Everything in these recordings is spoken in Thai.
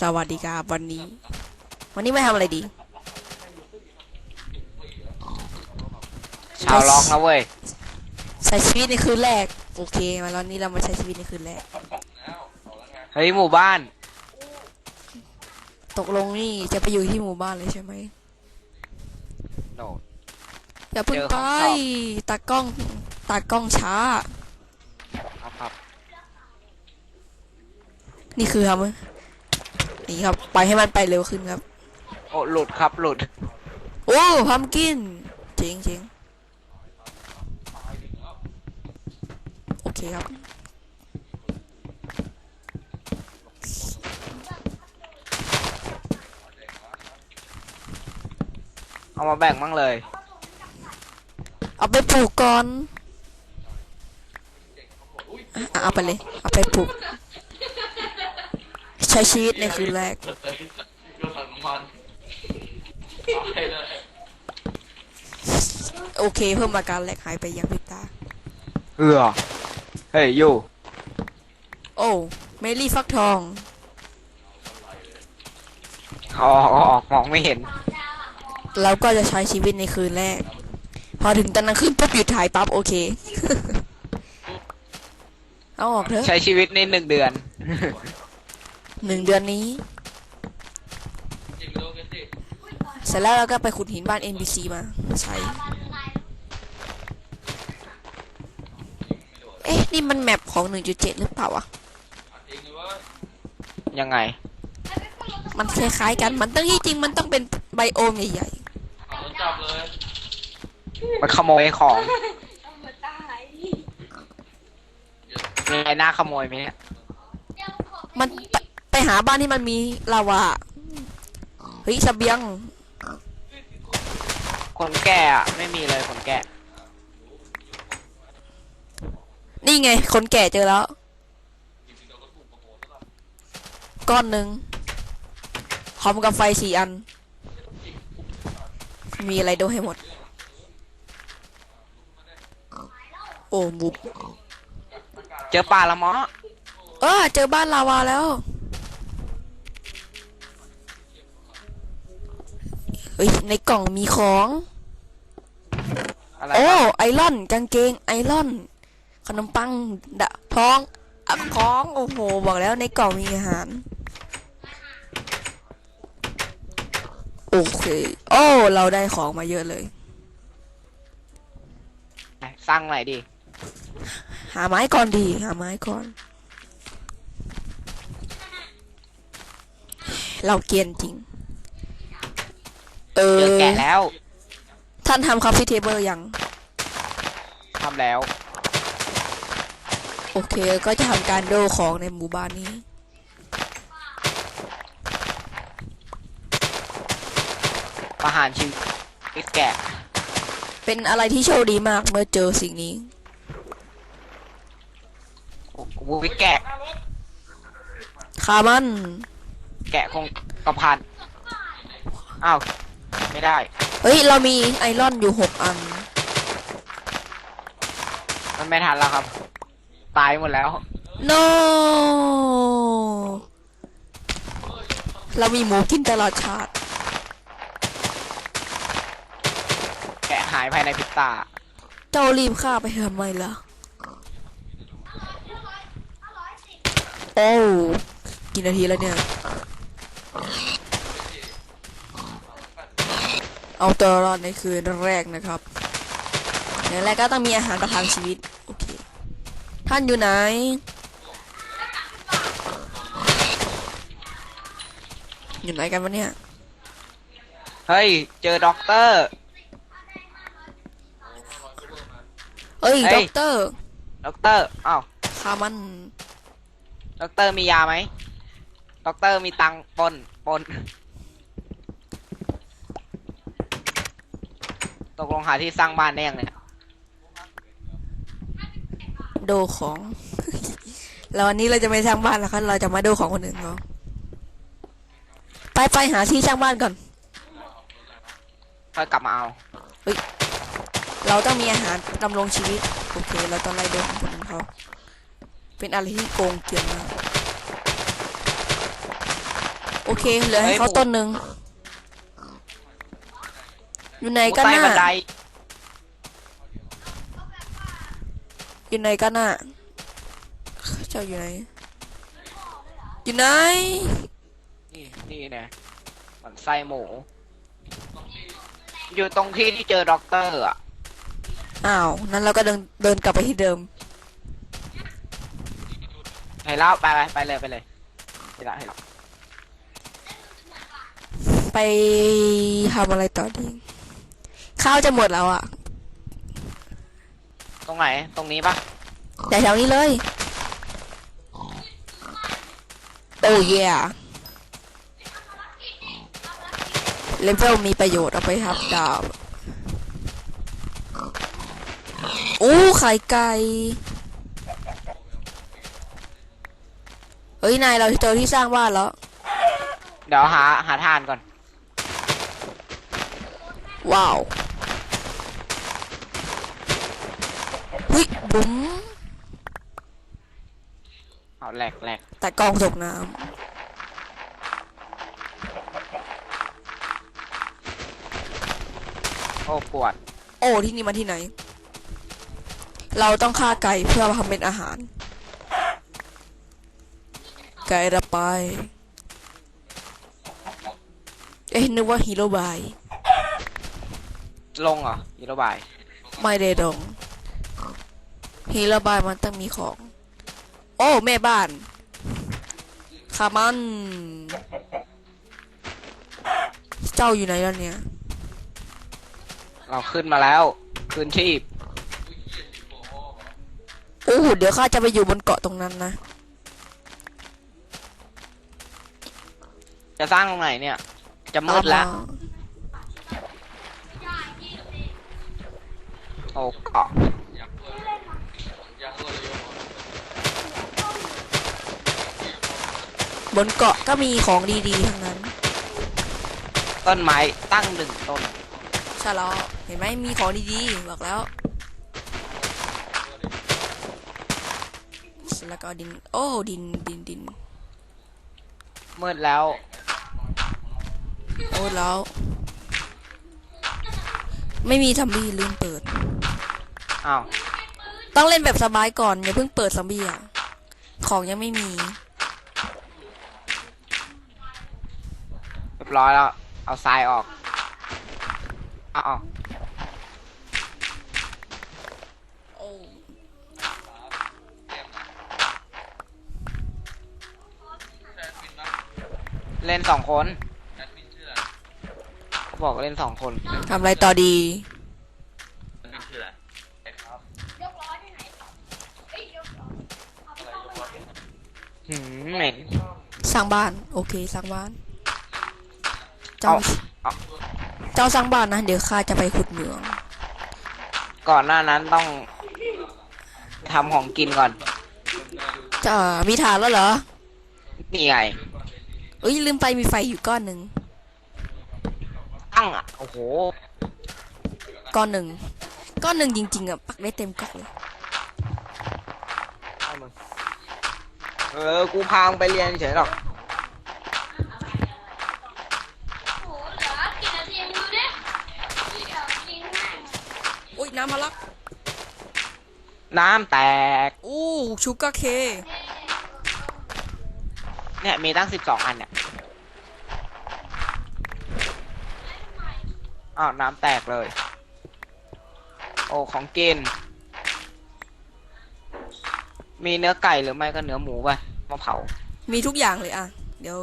สวัสดีครับวันนี้ วันนี้ไม่ทำอะไรดี ชาวล็อกนะเว้ยใช้ชีวิตในคืนแรก โอเค มาแล้วนี้เรามาใช้ชีวิตในคืนแรก เฮ้ยหมู่บ้าน ตกลงนี่จะไปอยู่ที่หมู่บ้านเลยใช่ไหมโนอย่าเพิ่งเจอขไปองชอบ ตากล้องตากล้องช้า ครับครับนี่คือครับ นี่ครับไปให้มันไปเร็วขึ้นครับ โอ้หลุดครับหลุด โอ้พัมกินเจ๋งเจ๋งโอเคครับ เอามาแบ่งมั่งเลย เอาไปปลูกก่อนอะเอาไปเลย เอาไปปลูกใช้ชีวิตในคืนแรก โอเค เพิ่มอาการแหลกหายไปอย่างพริบตา เอือเฮ้ยอยู่โอ้เมลี่ฟักทองออกออกออกมองไม่เห็น เราก็จะใช้ชีวิตในคืนแรก พอถึงตอนนั้นขึ้นปุ๊บหยุดถ่ายปั๊บโอเค เอาออกเถอะ ใช้ชีวิตในหนึ่งเดือน หนึ่งเดือนนี้ เสร็จแล้วเราก็ไปขุดหินบ้าน NPC มาใช้เอ๊ะ นี่มันแมปของ 1.7 หรือเปล่าวะ ยังไง มันคล้ายๆกัน มันต้องที่จริงมันต้องเป็นไบโอมใหญ่มันขโมยของมีอะไรน่าขโมยไหมเนี่ยๆมันไปไป หาบ้านที่มันมีลาวาเฮ้ยเสเบียง คนแก่อะไม่มีเลยคนแก่ นี่ไง คนแก่เจอแล้ว ก้อนหนึ่งพร้อมกับไฟสี่อัน มีอะไรดูให้หมด โอ้บุบเจอปลาละเมาะเออเจอบ้านลาวาแล้ว เฮ้ยในกล่องมีของ อะไรโอ้บ้างไอรอนกางเกงไอรอน ขนมปังดะทองอะของโอ้โหบอกแล้วในกล่องมีอาหาร โอเค โอ้เราได้ของมาเยอะเลย สร้างไหนอยดิ หาไม้ก่อนดี หาไม้ก่อน เราเกรียนจริง เอเจออแกะแล้วท่านทำคาฟิเทเบิลยังทำแล้ว โอเค ก็จะทำการโดของในหมู่บ้านนี้ ประหารชีวิตแกะ เป็นอะไรที่โชคดีมากเมื่อเจอสิ่งนี้ โอ้โหแกะ คามัน แกะคงกระพัน อ้าว ไม่ได้ เฮ้ย เรามีไอรอนอยู่หกอัน มันไม่ทันแล้วครับ ตายหมดแล้ว no เรามีหมูกินตลอดชาติ แกะหายภายในพริบตา เจ้ารีบฆ่าไปทำไมล่ะ โอ้ กี่นาทีแล้วเนี่ย เอาตัวรอดในคืนแรกนะครับอย่างแรกก็ต้องมีอาหารประทังชีวิต โอเค ท่านอยู่ไหน อยู่ไหนกันวะเนี่ย เฮ้ย เจอด็อกเตอร์ เอ้ย เฮ้ด็อยกเตอร์ด็อกเตอร์อ้าวขามัน ด็อกเตอร์มียาไหมด็อกเตอร์มีตังค์ปนปน ตกลงหาที่สร้างบ้านได้ยังเนี่ยโดของแล้ววันนี้เราจะไม่สร้างบ้านแล้วครับเราจะมาดูของคนอื่นเขาไปไปหาที่สร้างบ้านก่อนค่อยกลับมาเอาเราต้องมีอาหารดำรงชีวิตโอเค เราต้องไล่ดูของคนอื่นเขาเป็นอะไรที่โกงเกินมากโอเคเหลือให้เขาต้นหนึ่ง อยู่ไหนกูกันใต้น่ะบันไดอยู่ไหนกันน่ะเจ้าอยู่ไหน อยู่ไหน นี่นี่นะมันไส้หมู อยู่ตรงที่ที่เจอด็อกเตอร์อะอ้าว นั้นเราก็เดินเดินกลับไปที่เดิมเห็นแล้วไปไปไปเลยไปเลยเห็นแล้วเห็นแล้วไปทำอะไรต่อดี ข้าวจะหมดแล้วอะตรงไหน ตรงนี้ปะแต่แถวนี้เลย โอ้ยเลเวลมีประโยชน์เอาไปทับดาบอู้ไข่ไก่เฮ้ย นายเราเจอที่สร้างบ้านแล้ว เดี๋ยวหาหาทานก่อน ว้าวเฮ้ย บุ๋มเอาแหลกแหลกแต่กองตกน้โอ้ปวดำโอ้ที่นี่มาที่ไหน เราต้องฆ่าไก่เพื่อมาทำเป็นอาหาร ไก่ระไป เอ๊ะนึกว่าฮีโร่บาย ลงเหรอยีโรบาย ไม่ได้ดง ฮีโร่บายมันต้องมีของ โอ้แม่บ้านขามัน เจ้าอยู่ไหนแล้วเนี่ย เราขึ้นมาแล้ว คืนชีพโอ้โหเดี๋ยวข้าจะไปอยู่บนเกาะตรงนั้นนะ จะสร้างตรงไหนเนี่ย จะมืดแล้วตามมาโอ้เกาะ บนเกาะก็มีของดีๆทั้งนั้น ต้นไม้ตั้งหนึ่งต้น ชะลอเห็นไหมมีของดีๆบอกแล้วเสร็จแล้วก็ดิน โอ้ดินดินดินมืดแล้วโอ้แล้ว ไม่มีทัมบี้ลืมเปิด อ้าว ต้องเล่นแบบสบายก่อน อย่าเพิ่งเปิดซอมบี้อะ ของยังไม่มี เรีย บร้อยแล้ว เอาทรายออกเอาออกโอ้เล่นสองคนบอกเล่นสองคน ทำอะไรต่อดี หืมเหม็น สร้างบ้าน โอเค สร้างบ้าน เจ้า เอาเอาเจ้าสร้างบ้านนะ เดี๋ยวข้าจะไปขุดเหมือง ก่อนหน้านั้นต้องทำของกินก่อน จะมีฐานแล้วเหรอ นี่ไง เอ้ยลืมไปมีไฟอยู่ก้อนหนึ่ง ตั้งอะ โอ้โห ก้อนหนึ่ง ก้อนหนึ่งจริง ๆอะปักได้เต็มกล่องเลยให้มึงเออ กูพามึงไปเรียนเฉยหรอก โอ้โหเหลือกี่นาทีมึงดูดิเดี๋ยวจริงแม่ง อุ้ยน้ำมาละน้ำแตก อู้ชูการ์เค เนี่ยมีตั้งสิบสองอันเนี่ย อ้าวน้ำแตกเลย โอ้ของกิน มีเนื้อไก่หรือไม่ก็เนื้อหมูไปมาเผา มีทุกอย่างเลยอะ เดี๋ยว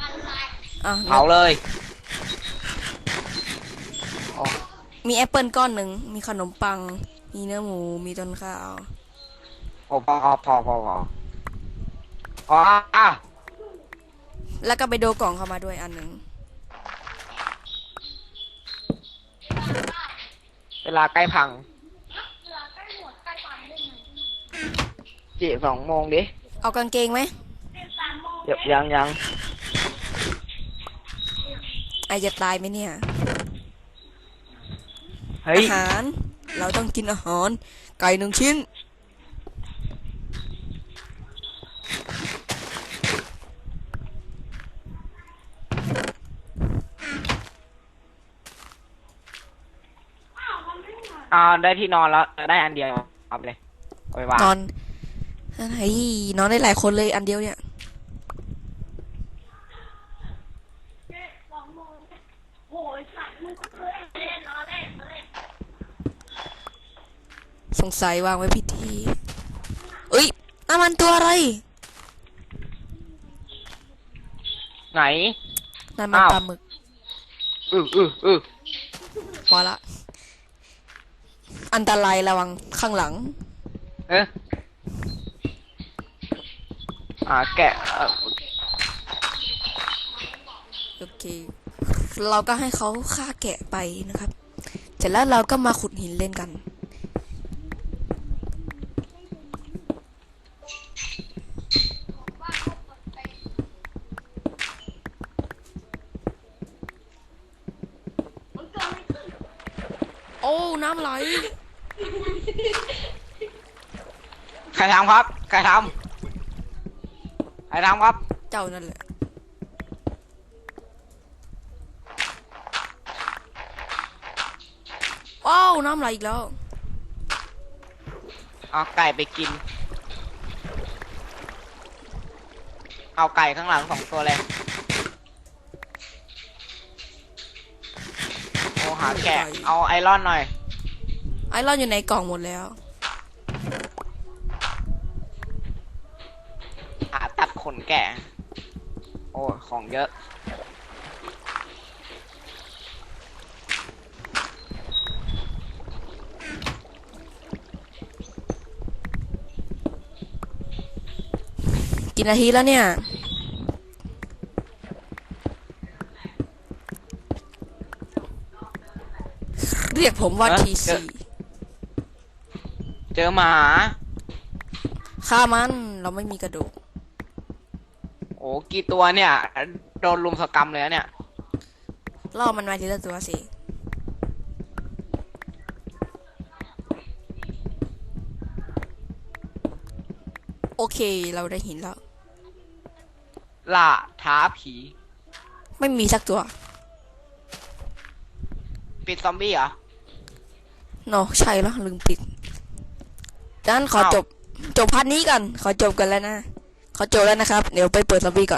กันไรอะเผาเลย โอ้ มีแอปเปิลก้อนหนึ่ง มีขนมปัง มีเนื้อหมู มีต้นข้าว โอ้พอพอพอพอพอพออะแล้วก็ไปโดกล่องเข้ามาด้วยอันหนึ่ง เวลาใกล้พังเหลือใกล้หมดใกล้ปั๊มได้ไงจีสองโมงดิ เอากางเกงไหมสามโมงเดี๋ยวยังยังไอจะตายไหมเนี่ย อาหาร เราต้องกินอาหาร ไก่หนึ่งชิ้น อ่าได้ที่นอนแล้วได้อันเดียวเอาไเลยเอาไปวางนอนเฮ้ยนอนได้หลายคนเลยอันเดียวเนี่ย โหยสัตว์มึงก็เคย งสัยวางไว้ผิดที่เอ้ยน้ำมันตัวอะไรไหน น้ำมันอ้าว ปลาหมึกอืออืออือพอละ อันตรายระวังข้างหลัง เอออ่าแกะเอ่อโอเค เราก็ให้เขาฆ่าแกะไปนะครับ เสร็จแล้วเราก็มาขุดหินเล่นกัน โอ้ น้ำไหล ใครทำครับ ใครทำใครทำครับ เจ้านั่นแหละ ว้าว น้ำไหลอีกแล้ว เอาไก่ไปกิน เอาไก่ข้างหลังสองตัวเลย โอ้หาแกะ เอาไอรอนหน่อย ไอรอนอยู่ในกล่องหมดแล้ว หาตัดขนแกะโอ้ ของเยอะ กี่นาทีแล้วเนี่ย เรียกผมว่าเอ้ทียเจซีอ เจอหมาฆ่ามันเราไม่มีกระดูกโอ้กี่ตัวเนี่ย โดนลุมสกรรมเลยนะเนี่ย ล่อมันมาทีละตัวสิโอเคเราได้หินแล้ว ล่าท้าผี ไม่มีสักตัว ปิดซอมบี้เหรอโนใช่แล้วลืมปิด ดังนั้นขออ้าวจบจบพาร์ทนี้กันขอจบกันแล้วนะขอจบแล้วนะครับ เดี๋ยวไปเปิดซอมบี้ก่อน